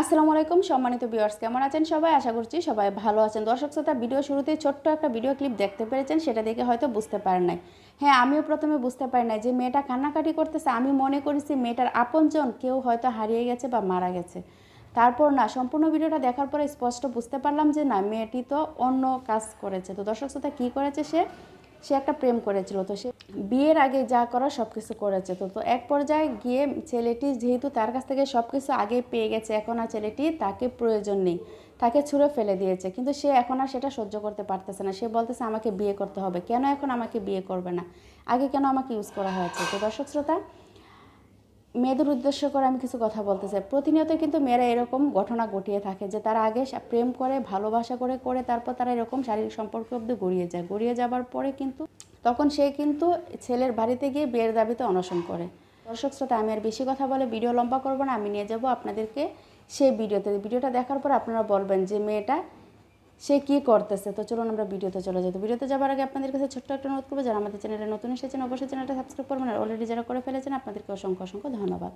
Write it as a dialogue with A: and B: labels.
A: আসসালামু আলাইকুম, সম্মানিত ভিউয়ার্স কেমন আছেন সবাই? আশা করছি সবাই ভালো আছেন। দর্শক শ্রোতা ভিডিও শুরুতেই ছোট্ট একটা ভিডিও ক্লিপ দেখতে পেরেছেন, সেটা দেখে হয়তো বুঝতে পারেন নাই। হ্যাঁ আমিও প্রথমে বুঝতে পারি নাই যে মেয়েটা কান্নাকাটি করতেছে। আমি মনে করেছি মেয়েটার আপনজন কেউ হয়তো হারিয়ে গেছে বা মারা গেছে। তারপর না, সম্পূর্ণ ভিডিওটা দেখার পরে স্পষ্ট বুঝতে পারলাম যে না, মেয়েটি তো অন্য কাজ করেছে। তো দর্শক শ্রোতা, কী করেছে সে? সে একটা প্রেম করেছিল, তো সে বিয়ের আগে যা করা সব কিছু করেছে। তো তো এক পর্যায়ে গিয়ে ছেলেটি যেহেতু তার কাছ থেকে সব কিছু আগে পেয়ে গেছে, এখন আর ছেলেটি তাকে প্রয়োজন নেই, তাকে ছুঁড়ে ফেলে দিয়েছে। কিন্তু সে এখন আর সেটা সহ্য করতে পারতেছে না। সে বলতেছে, আমাকে বিয়ে করতে হবে। কেন এখন আমাকে বিয়ে করবে না? আগে কেন আমাকে ইউজ করা হয়েছে? তো দর্শক শ্রোতা মেয়েদের উদ্দেশ্য করে আমি কিছু কথা বলতে চাই। প্রতিনিয়ত কিন্তু মেয়েরা এরকম ঘটনা ঘটিয়ে থাকে যে তারা আগে প্রেম করে, ভালোবাসা করে করে তারপর তারা এরকম শারীরিক সম্পর্ক অব্দি গড়িয়ে যায়। গড়িয়ে যাবার পরে কিন্তু তখন সে কিন্তু ছেলের বাড়িতে গিয়ে বিয়ের দাবিতে অনশন করে। দর্শক শ্রোতা, আমি আর বেশি কথা বলে ভিডিও লম্বা করব না, আমি নিয়ে যাব আপনাদেরকে সেই ভিডিওতে। ভিডিওটা দেখার পর আপনারা বলবেন যে মেয়েটা সে কি করতেছে? তো চলুন আমরা ভিডিওতে চলে যাই। তো ভিডিওতে যাওয়ার আগে আপনাদের কাছে ছোট্ট একটা অনুরোধ করব, যারা আমাদের চ্যানেলে নতুন এসেছেন, অবশ্যই চ্যানেলটা সাবস্ক্রাইব করবেন। আর অলরেডি যারা করে ফেলেছেন, আপনাদেরকে অসংখ্য অসংখ্য ধন্যবাদ।